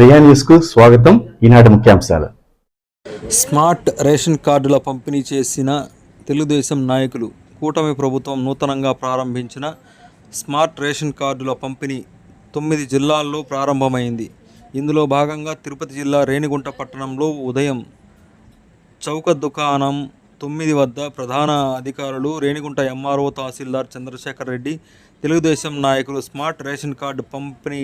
ప్రియా స్వాగతం. ఈనాటి ముఖ్యాంశాలు. స్మార్ట్ రేషన్ కార్డుల పంపిణీ చేసిన తెలుగుదేశం నాయకులు కూటమి ప్రభుత్వం నూతనంగా ప్రారంభించిన స్మార్ట్ రేషన్ కార్డుల పంపిణీ తొమ్మిది జిల్లాల్లో ప్రారంభమైంది. ఇందులో భాగంగా తిరుపతి జిల్లా రేణిగుంట పట్టణంలో ఉదయం చౌక దుకాణం తొమ్మిది వద్ద ప్రధాన అధికారులు రేణిగుంట ఎంఆర్ఓ తహసీల్దార్ చంద్రశేఖర్ రెడ్డి తెలుగుదేశం నాయకులు స్మార్ట్ రేషన్ కార్డు పంపిణీ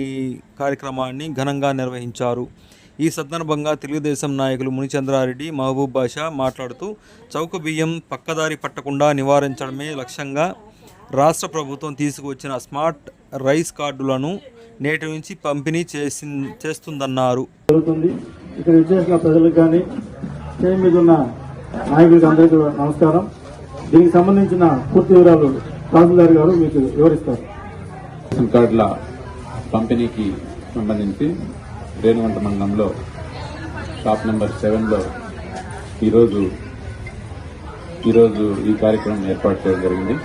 కార్యక్రమాన్ని ఘనంగా నిర్వహించారు. ఈ సందర్భంగా తెలుగుదేశం నాయకులు మునిచంద్రారెడ్డి మహబూబ్ బాషా మాట్లాడుతూ చౌక బియ్యం పక్కదారి పట్టకుండా నివారించడమే లక్ష్యంగా రాష్ట్ర ప్రభుత్వం తీసుకువచ్చిన స్మార్ట్ రైస్ కార్డులను నేటి నుంచి పంపిణీ చేసి చేస్తుందన్నారు. జరుగుతుంది. ఇక్కడ విచ్చేసిన ప్రజలకు కానీ స్టేజ్ మీద ఉన్న నాయకులకు అందరికీ నమస్కారం. దీనికి సంబంధించిన పూర్తి వివరాలు తహసీల్దార్ గారు మీకు వివరిస్తారు. రేషన్ కార్డుల పంపిణీకి సంబంధించి రేణువంట మండలంలో షాప్ నెంబర్ సెవెన్లో ఈరోజు ఈరోజు ఈ కార్యక్రమం ఏర్పాటు చేయడం జరిగింది.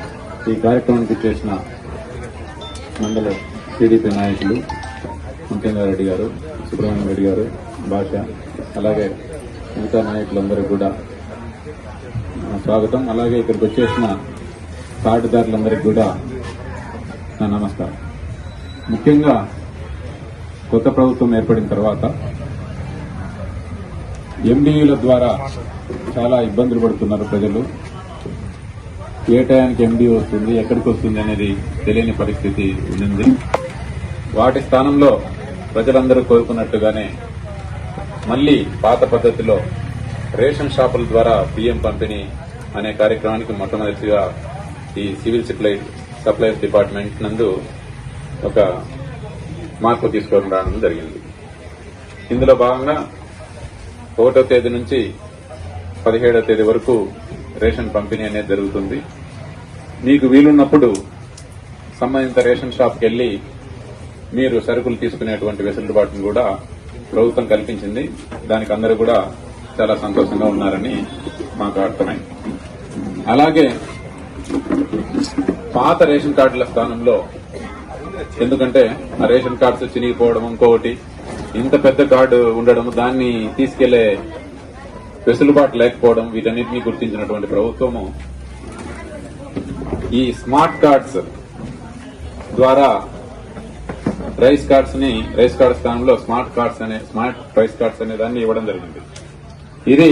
ఈ కార్యక్రమానికి చేసిన మండల టీడీపీ నాయకులు రెడ్డి గారు సుబ్రహ్మణ్యం రెడ్డి గారు భాష అలాగే మిగతా నాయకులందరూ కూడా స్వాగతం. అలాగే ఇక్కడికి వచ్చేసిన కార్డుదారులందరికీ కూడా నా నమస్కారం. ముఖ్యంగా కొత్త ప్రభుత్వం ఏర్పడిన తర్వాత ఎండియూల ద్వారా చాలా ఇబ్బందులు పడుతున్నారు ప్రజలు. ఏ టయానికి ఎండి వస్తుంది ఎక్కడికి వస్తుంది అనేది తెలియని పరిస్థితి ఉంది. వాటి స్థానంలో ప్రజలందరూ కోరుకున్నట్టుగానే మళ్ళీ పాత పద్ధతిలో రేషన్ షాపుల ద్వారా బియ్యం పంపిణీ అనే కార్యక్రమానికి మొట్టమొదటిగా ఈ సివిల్ సప్లై సప్లైస్ డిపార్ట్మెంట్ నందు ఒక మార్పు తీసుకొని రావడం జరిగింది. ఇందులో భాగంగా ఒకటో తేదీ నుంచి పదిహేడో తేదీ వరకు రేషన్ పంపిణీ అనేది జరుగుతుంది. మీకు వీలున్నప్పుడు సంబంధిత రేషన్ షాప్కి వెళ్ళి మీరు సరుకులు తీసుకునేటువంటి వెసులుబాటును కూడా ప్రభుత్వం కల్పించింది. దానికి అందరూ కూడా చాలా సంతోషంగా ఉన్నారని మాకు అర్థమైంది. అలాగే పాత రేషన్ కార్డుల స్థానంలో ఎందుకంటే ఆ రేషన్ కార్డ్స్ చినిగిపోవడం ఇంకొకటి ఇంత పెద్ద కార్డు ఉండడం దాన్ని తీసుకెళ్ళే వెసులుబాటు లేకపోవడం వీటన్నిటినీ గుర్తించినటువంటి ప్రభుత్వము ఈ స్మార్ట్ కార్డ్స్ ద్వారా రైస్ కార్డ్స్ని రైస్ కార్డ్ స్థానంలో స్మార్ట్ కార్డ్స్ అనే స్మార్ట్ రైస్ కార్డ్స్ అనే దాన్ని ఇవ్వడం జరిగింది. ఇది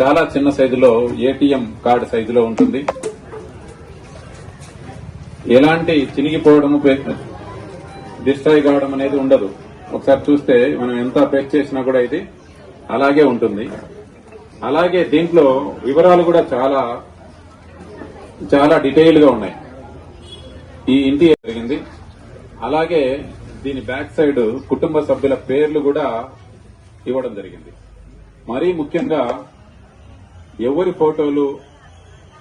చాలా చిన్న సైజులో ఏటీఎం కార్డు సైజులో ఉంటుంది. ఎలాంటి చినిగిపోవడము డిస్ట్రాయ్ కావడం అనేది ఉండదు. ఒకసారి చూస్తే మనం ఎంత పెక్ చేసినా కూడా ఇది అలాగే ఉంటుంది. అలాగే దీంట్లో వివరాలు కూడా చాలా చాలా డీటెయిల్గా ఉన్నాయి. ఈ ఇంటి జరిగింది? అలాగే దీని బ్యాక్ సైడ్ కుటుంబ సభ్యుల పేర్లు కూడా ఇవ్వడం జరిగింది. మరీ ముఖ్యంగా ఎవరి ఫోటోలు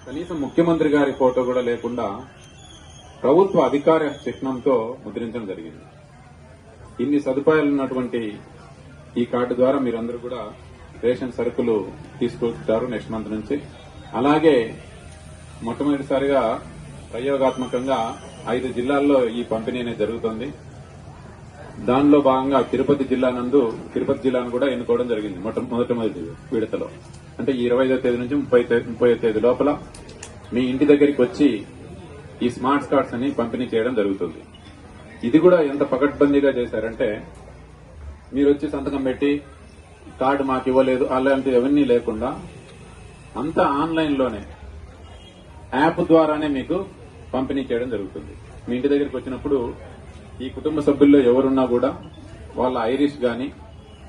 కనీసం ముఖ్యమంత్రి గారి ఫోటో కూడా లేకుండా ప్రభుత్వ అధికార చిహ్నంతో ముద్రించడం జరిగింది. ఇన్ని సదుపాయాలు ఉన్నటువంటి ఈ కార్డు ద్వారా మీరందరూ కూడా రేషన్ సరుకులు తీసుకొచ్చారు నెక్స్ట్ మంత్ నుంచి. అలాగే మొట్టమొదటిసారిగా ప్రయోగాత్మకంగా ఐదు జిల్లాల్లో ఈ పంపిణీ అనేది జరుగుతుంది. దానిలో భాగంగా తిరుపతి జిల్లా నందు తిరుపతి జిల్లాను కూడా ఎన్నుకోవడం జరిగింది మొట్టమొదటి విడతలో. అంటే ఇరవై తేదీ నుంచి ముప్పై ముప్పై తేదీ లోపల మీ ఇంటి దగ్గరికి వచ్చి ఈ స్మార్ట్ కార్డ్స్ అని పంపిణీ చేయడం జరుగుతుంది. ఇది కూడా ఎంత పకడ్బందీగా చేశారంటే మీరు వచ్చి సంతకం పెట్టి కార్డు మాకు ఇవ్వలేదు అలాంటివి అవన్నీ లేకుండా అంతా ఆన్లైన్లోనే యాప్ ద్వారానే మీకు పంపిణీ చేయడం జరుగుతుంది. మీ ఇంటి దగ్గరికి వచ్చినప్పుడు ఈ కుటుంబ సభ్యుల్లో ఎవరున్నా కూడా వాళ్ళ ఐరిష్ గాని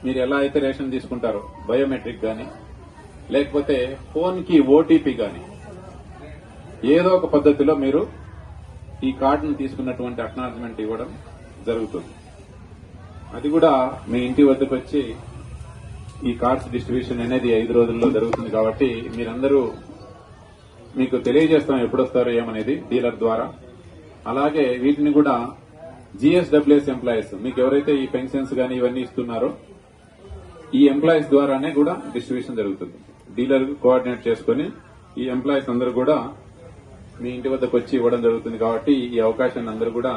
మీరు ఎలా అయితే రేషన్ తీసుకుంటారో బయోమెట్రిక్ గాని లేకపోతే ఫోన్కి ఓటీపీ గాని ఏదో ఒక పద్ధతిలో మీరు ఈ కార్డును తీసుకున్నటువంటి అక్నాలజ్మెంట్ ఇవ్వడం జరుగుతుంది. అది కూడా మీ ఇంటి వద్దకు వచ్చి ఈ కార్డ్స్ డిస్ట్రిబ్యూషన్ అనేది ఐదు రోజుల్లో జరుగుతుంది కాబట్టి మీరందరూ మీకు తెలియజేస్తాం ఎప్పుడొస్తారో ఏమనేది డీలర్ ద్వారా. అలాగే వీటిని కూడా జీఎస్డబ్ల్యూఎస్ ఎంప్లాయీస్ మీకు ఎవరైతే ఈ పెన్షన్స్ కానీ ఇవన్నీ ఇస్తున్నారో ఈ ఎంప్లాయీస్ ద్వారానే కూడా డిస్ట్రిబ్యూషన్ జరుగుతుంది. డీలర్ కోఆర్డినేట్ చేసుకుని ఈ ఎంప్లాయీస్ అందరూ కూడా మీ ఇంటి వద్దకు వచ్చి ఇవ్వడం జరుగుతుంది కాబట్టి ఈ అవకాశాన్ని అందరూ కూడా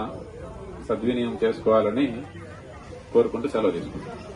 సద్వినియోగం చేసుకోవాలని కోరుకుంటూ సెలవు తీసుకుంటాం